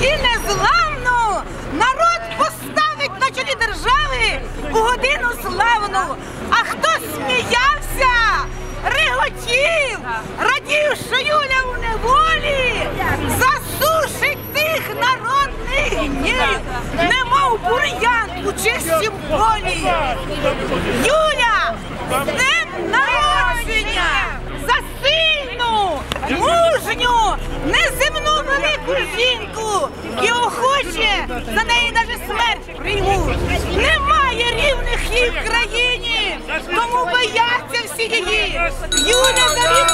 і незламну народ поставить на чолі держави у годину славну. А хто сміявся, реготів, радів, що Юля в неволі, засушить тих народних днів, немов бур'ян у чистім полі. Юля! Жінку і охоче за неї навіть смерть приймуть. Немає рівних їй в країні, тому бояться всі її. Юля за